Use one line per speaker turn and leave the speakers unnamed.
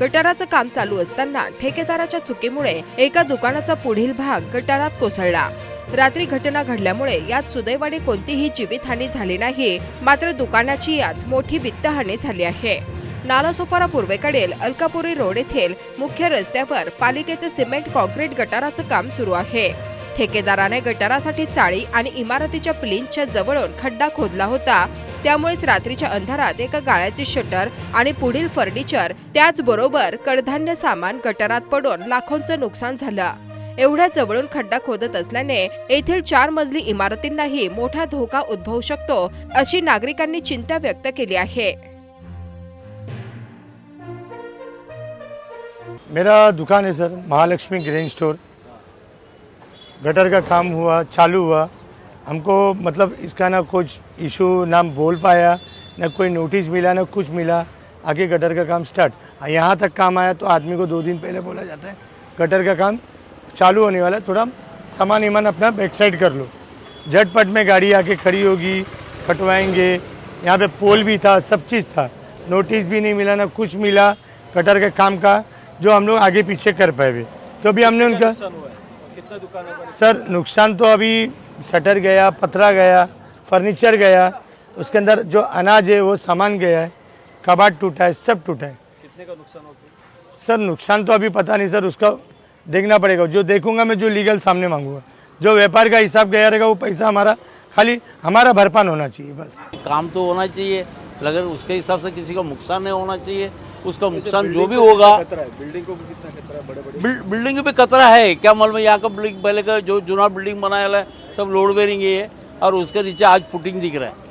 गटाराचं काम चालू असताना ठेकेदाराच्या चुकीमुळे एका दुकानाचा पुढील भाग गटारात कोसळला. रात्री घटना घडल्यामुळे यात सुदैवाने कोणतीही जीवितहानी झाली नाही मात्र दुकानाची यात मोठी वित्तहानी झाली आहे. नालासोपारा पूर्वेकडील अलकापुरी रोड येथील मुख्य रस्त्यावर पालिकेचे सिमेंट कॉन्क्रीट गटाराचं काम सुरू आहे. ठेकेदाराने गटारासाठी चाळी आणि इमारतीच्या प्लिंचच्या जवळून खड्डा खोदला होता. त्यामुळेच रात्रीच्या अंधारात एका गाळ्याचे शटर आणि पुढील फर्निचर त्याचबरोबर कडधान्य सामान गटारात पडून लाखोंचं नुकसान झालं. एवढ्या जवळून खड्डा खोदत असल्याने येथील चार मजली इमारतींनाही मोठा धोका उद्भवू शकतो अशी नागरिकांनी चिंता व्यक्त केली आहे.
मेरा दुकान है sir Mahalakshmi grain store. Gutter का काम हुआ चालू हुआ। हमको मतलब इसका ना कुछ इशू ना बोल पाया, ना कोई नोटिस मिला, ना कुछ मिला। आगे गटर का काम स्टार्ट यहाँ तक काम आया तो आदमी को दो दिन पहले बोला जाता है गटर का काम चालू होने वाला है। थोड़ा सामान ईमान अपना बैक साइड कर लो। झटपट में गाड़ी आके खड़ी होगी कटवाएँगे यहाँ पे पोल भी था, सब चीज़ था। नोटिस भी नहीं मिला, ना कुछ मिला कटर के काम का, जो हम लोग आगे पीछे कर पाए तो अभी हमने उनका
कितना दुकानों का
सर नुकसान तो अभी शटर गया पथरा गया फर्नीचर गया उसके अंदर जो अनाज है वो सामान गया है कबाट टूटा है सब टूटा है।
कितने का नुकसान हो गया?
सर नुकसान तो अभी पता नहीं सर उसका देखना पड़ेगा। जो देखूँगा मैं जो लीगल सामने मांगूँगा। जो व्यापार का हिसाब गया रहेगा वो पैसा हमारा खाली हमारा भरपान होना चाहिए बस।
काम तो होना चाहिए अगर उसके हिसाब से किसी को नुकसान नहीं होना चाहिए। उसका नुकसान जो भी होगा।
बिल्डिंग को भी कितना खतरा है? बड़े बड़े
बिल्डिंग में खतरा है। क्या मालूम है यहाँ का बिल्डिंग पहले का जो जुना बिल्डिंग बनाया है सब लोड बेरिंग है और उसके नीचे आज फुटिंग दिख रहा है।